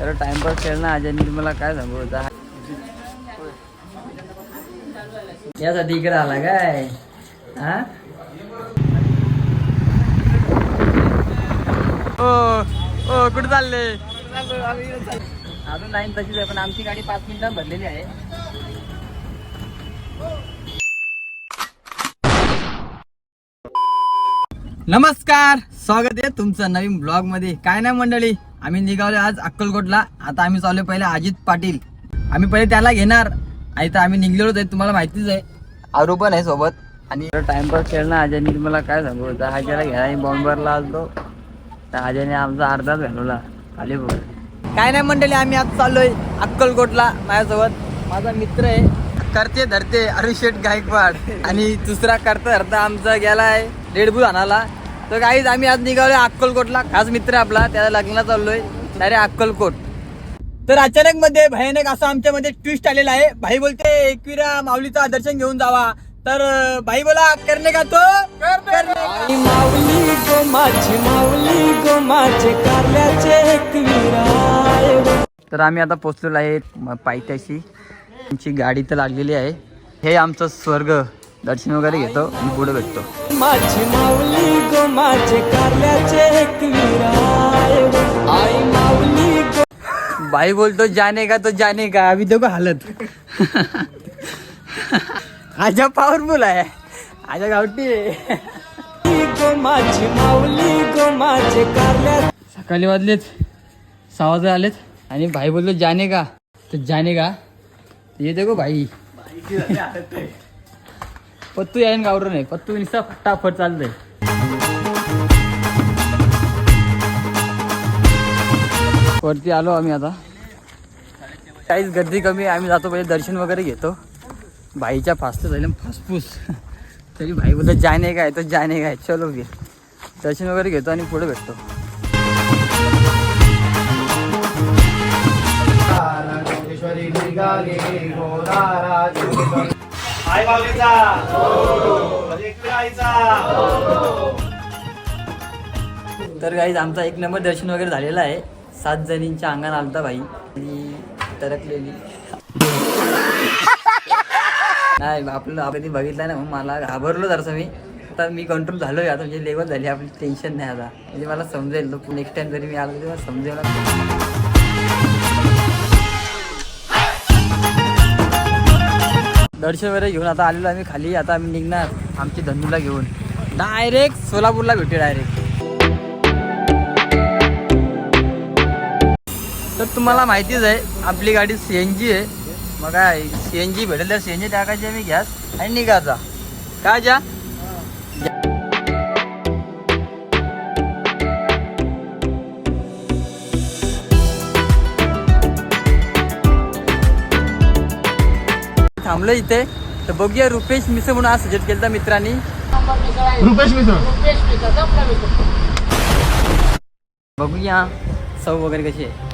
तर टाइमपास खेळ ना अजय मला काय सांगू होता यासाठी इकडे आला काय? हा? ओ कुठे चालले? अजून लाईन तशीच आहे पण आमची गाडी पाच मिनिटात भरलेली आहे. नमस्कार स्वागत आहे तुमचं नवीन ब्लॉगमध्ये. काय नाही मंडळी? आम्ही निघालो आज अक्कलकोटला. आता आम्ही चालू पहिले अजित पाटील. आम्ही पहिले त्याला घेणार. आणि तर आम्ही निघलेलो आहे तुम्हाला माहितीच आहे. आरू पण आहे सोबत. आणि टाइमपास खेळणं अजयने मला काय सांगू? होता हा घ्या आणि बॉम्बरला आलतो. तर अजयने आमचा अर्धाच घालवला. खाली बघ. काय नाही मंडळी आम्ही आज चाललोय अक्कलकोटला माझ्यासोबत. माझा मित्र आहे. करते धरते. अरुण शेठ गायकवाड. आणि दुसरा करता धरता आमचा गेलाय रेडबुल आणाला तर काहीच आम्ही आज निघालोय अक्कलकोटला. खास मित्र आपला त्याला लग्नाला चाललोय. डायरेक्ट अक्कलकोट. तर अचानक मध्ये भयानक असं आमच्या मध्ये ट्विस्ट आलेला आहे. भाई बोलते एकविरा माऊलीचा दर्शन घेऊन जावा. तर भाई बोला करणे का तो? माऊली गो माझी माऊली गो माझे कारल्याचे एकविराय तर आम्ही आता पोचलेलो आहे पायथ्याशी. आमची गाडी तर लागलेली आहे. हे आमचं स्वर्ग. दर्शन वगैरे घेतो आणि पुढे भेटतो. माझी माऊली गो माझे कारल्याचे आई माऊली गो. भाई बोलतो जाने का तो जाने का? अभी देखो हालत. आजा पॉवरफुल आहे. आजा गावठी आहे. गो माझी माऊली गो माझे कारल्या सकाळी वाजलेत. सहा वाजता आलेत. आणि भाई बोलतो जाने का? तो जाने का? ये देखो भाई. पत्तू यायन गावरून आहे. पत्तू निसा फटाफट चालतंय वरती आलो आम्ही आता. काहीच गर्दी कमी आहे. आम्ही जातो पहिले दर्शन वगैरे घेतो. भाईच्या फास्ट झाले फासफूस तरी भाई बोलतो जाने काय तर जाने काय. चलो घे. दर्शन वगैरे घेतो आणि पुढे भेटतो. आई तर गाईज आमचा एक नंबर दर्शन वगैरे झालेला आहे. सात जणींच्या अंगात आलता भाई. आणि तरकलेली. नाही आपलं कधी बघितलं नाही मग मला घाबरलो जरासं मी. आता मी कंट्रोल झालोय आता म्हणजे लेवल झाली आपली टेन्शन नाही आता. म्हणजे मला समजेल तो नेक्स्ट टाइम जरी मी आलो तरी मला समजेल. दर्शन वगैरे घेऊन आता आलेलो आम्ही खाली. आता आम्ही निघणार आमची धनूला घेऊन. डायरेक्ट सोलापूरला भेटू डायरेक्ट तर तुम्हाला माहितीच आहे आपली गाडी सी एन जी आहे. मग काय सी एन जी भेटेल तर सी एन जी टाकायची आम्ही गॅस आणि निघायचा काय जा? थांबलो इथे. तर बघूया रुपेश मिसळ म्हणून आज सजेस्ट केलं मित्रांनी. रुपेश मिसळ? बघूया चव वगैरे कशी आहे.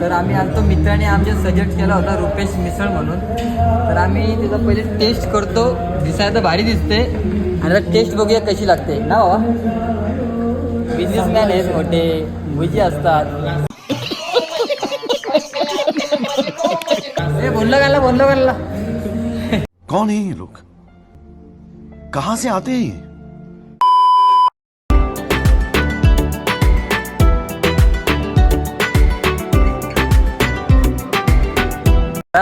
तर आम्ही आलतो मित्राने आमच्या सजेस्ट केला होता रुपेश मिसळ म्हणून. तर आम्ही तिथं पहिले टेस्ट करतो. दिसायला तर भारी दिसते. आता टेस्ट बघूया कशी लागते. ना बाबा? बिझनेसमॅन आहेत मोठे भुजी असतात. बोललो गाला बोललो गाला कौन है ये लोग? कहां से आते हैं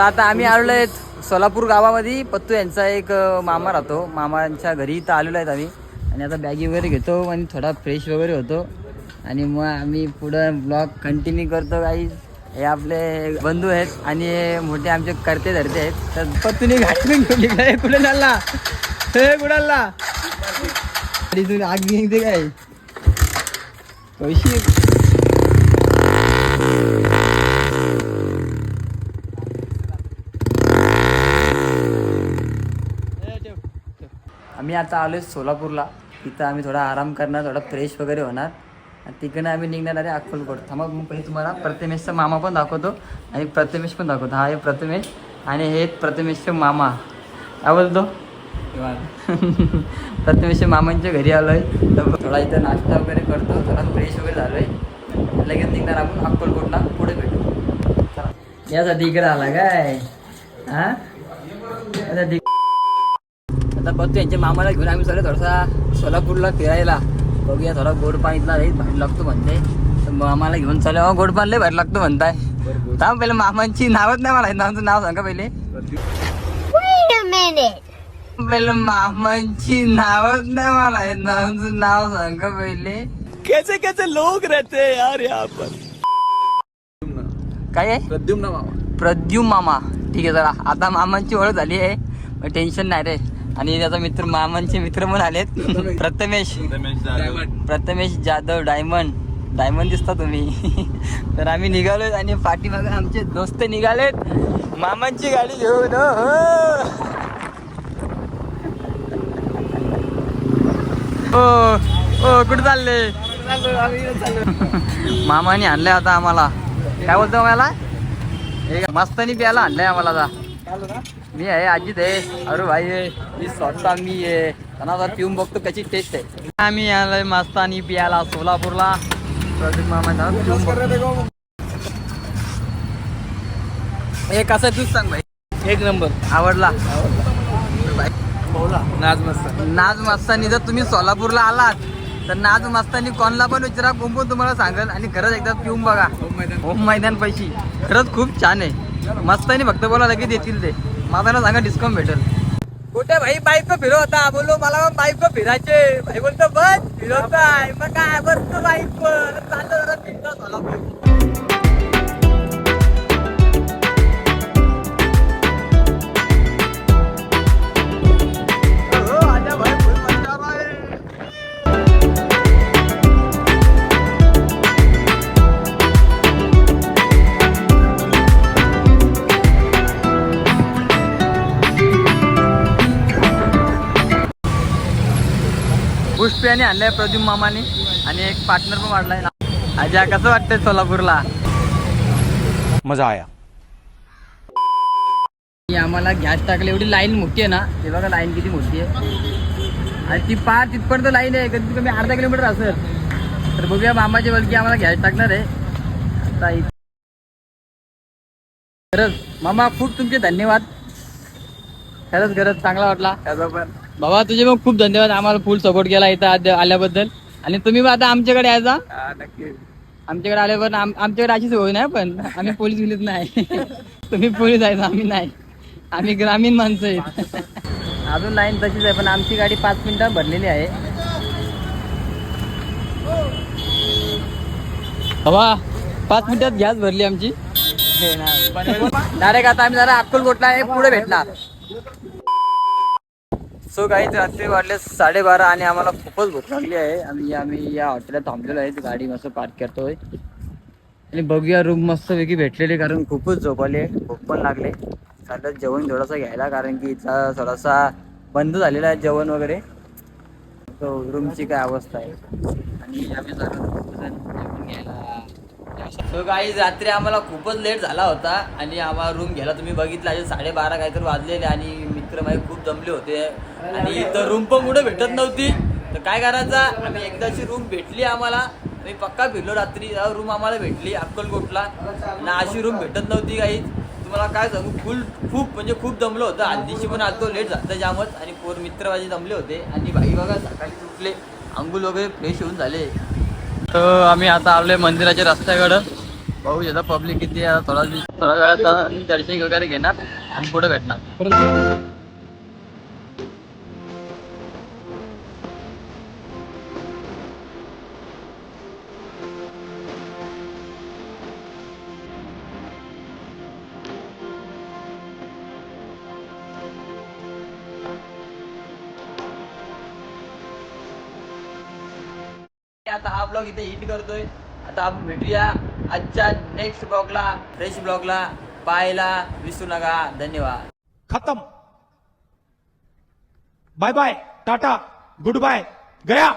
आता आम्ही आहेत सोलापूर गावामध्ये पत्तू यांचा एक मामा राहतो. मामांच्या घरी इथं आलेलो आहेत आम्ही. आणि आता बॅगी वगैरे घेतो आणि थोडा फ्रेश वगैरे होतो. आणि मग आम्ही पुढं ब्लॉग कंटिन्यू करतो काही हे आपले बंधू आहेत आणि हे मोठे आमचे करते धरते आहेत. तर पत्तूने गाडी घेऊन काय कुठे चालला? हे कुणाला गाडीतून आग निघते काय कशी आम्ही आता आलो सोलापूरला. तिथं आम्ही थोडा आराम करणार थोडा फ्रेश वगैरे होणार. आणि तिकडनं आम्ही निघणार आहे अक्कलकोट. थांबा मग पहिले तुम्हाला प्रथमेशचा मामा पण दाखवतो आणि प्रथमेश पण दाखवतो. हा आहे प्रथमेश आणि हे आहेत प्रथमेशचे मामा. काय बोलतो? प्रथमेश मामांच्या घरी आलोय. तर थोडा इथं नाश्ता वगैरे करतो थोडा फ्रेश वगैरे झालोय. लगेच निघणार आपण अक्कलकोटला. पुढे भेटू. यासाठी इकडे आला काय? हा? यासाठी आता बघतो यांच्या मामाला घेऊन आम्ही चालू थोडासा सोलापूरला फिरायला. बघूया थोडा गोड पाणीतला राहील भारी लागतो म्हणते. तर मामाला घेऊन चालू अहो गोड पाणी लय भारी लागतो म्हणताय. थांब पहिले मामांची नावच नाही मला नावाचं नाव सांगा पहिले. पहिले मामांची नावच नाही मला नावाचं नाव सांगा पहिले. कैसे कैसे लोग रहते हैं यार यहाँ पर? काय आहे? प्रद्युम्न मामा. प्रद्युम मामा. ठीक आहे जरा. आता मामांची ओळख झाली आहे. टेन्शन नाही रे. आणि त्याचा मित्र मामांचे मित्र पण आलेत. प्रथमेश. प्रथमेश जाधव. डायमंड. डायमंड दिसता तुम्ही. तर आम्ही निघालोय आणि पाठीमागे आमचे दोस्त निघालेत. मामांची गाडी घेऊन हो, हो. ओ ओ कुठे चालले? मामाने आणलंय आता आम्हाला. काय बोलतो मला एक मस्तानी प्यायला आणलंय आम्हाला आता. मी आहे अजित आहे अरे भाई आहे मी स्वतः मी आहे. त्यांना पिऊन बघतो कशी टेस्ट आहे. आम्ही आलोय मस्तानी प्यायला सोलापूरला. प्रदीप मामा. हे कसं तूच सांग भाई. एक नंबर. आवडला? नाच मस्त. नाज मस्तानी जर तुम्ही सोलापूरला आलात तर नाज मस्तानी कोणला पण विचारा पण तुम्हाला सांगेल आणि खरंच एकदा पिऊन बघा. होम मैदान. पैशी खरंच खूप छान आहे. मस्त आहे फक्त बोला लगेच देतील ते. माझा सांगा डिस्काउंट भेटेल. कुठे भाई बाईक फिरवता? बोलो मला बाईक फिरायचे. भाई बोलतो बस फिरवताय. मग काय बसतो बाईक चालतो जरा फिरतो पुष्प्याने आणलंय प्रद्युम मामाने आणि एक पार्टनर पण वाढलाय. अजा कसं वाटतंय सोलापूरला? मजा आया. आम्हाला गॅस टाकले. एवढी लाईन मोठी आहे ना. ते बघा लाईन किती मोठी आहे. आणि ती पार तिथपर्यंत लाईन आहे. कधी कमी अर्धा किलोमीटर असेल. तर बघूया मामाची बलकी आम्हाला गॅस टाकणार आहे. आता खरंच मामा खूप तुमचे धन्यवाद. खरंच खरंच चांगला वाटला. बाबा तुझे पण खूप धन्यवाद आम्हाला फुल सपोर्ट केला इथं आल्याबद्दल. आणि तुम्ही पण आता आमच्याकडे यायचा आमच्याकडे आले पण आम- आमच्याकडे अशीच होय नाही पण. आम्ही पोलीस गेलीच नाही. तुम्ही पोलीस आहे आम्ही नाही. आम्ही ग्रामीण माणसं आहेत. अजून लाईन तशीच आहे पण आमची गाडी पाच मिनिटात भरलेली आहे. बाबा पाच मिनिटात गॅस भरली आमची. डायरेक्ट आता आम्ही जरा अक्कलकोटला आहे पुढे भेटणार. सो काही रात्री वाटले साडेबारा आणि आम्हाला खूपच भूक लागली आहे. आणि आम्ही या हॉटेलला थांबलेलो आहे. गाडी मस्त पार्क करतोय. आणि बघूया रूम मस्तपैकी भेटलेली कारण खूपच झोपाले भूक पण लागले. चालत जेवण थोडासा घ्यायला कारण की इथला थोडासा बंद झालेला आहे जेवण वगैरे. तो रूमची काय अवस्था आहे? आणि आम्ही जेवण घ्यायला. सो काही रात्री आम्हाला खूपच लेट झाला होता आणि आम्हाला रूम घ्यायला तुम्ही बघितला साडेबारा काहीतरी वाजलेले आणि विक्रम आहे खूप दमले होते. आणि इथं रूम पण कुठे भेटत नव्हती. तर काय करायचा? आम्ही एकदाची रूम भेटली आम्हाला. आम्ही पक्का फिरलो रात्री. रूम आम्हाला भेटली अक्कलकोटला. ना अशी रूम भेटत नव्हती काही. तुम्हाला काय सांगू? फुल खूप म्हणजे खूप दमलो होतं. आधीशी पण आलतो लेट झालं जामच. आणि पोर मित्र माझे दमले होते. आणि भाई बघा सकाळी उठले. आंघोळ वगैरे फ्रेश होऊन झाले. तर आम्ही आता आलोय मंदिराच्या रस्त्याकडं. पाहू येतात पब्लिक किती आहे थोडा थोड्या वेळात दर्शन वगैरे घेणार आणि पुढे भेटणार. आता हा ब्लॉग इथे हिट करतोय. आता आपण भेटूया आजच्या नेक्स्ट ब्लॉगला फ्रेश ब्लॉगला पाहायला विसरू नका. धन्यवाद. खतम. Bye bye tata good bye गया.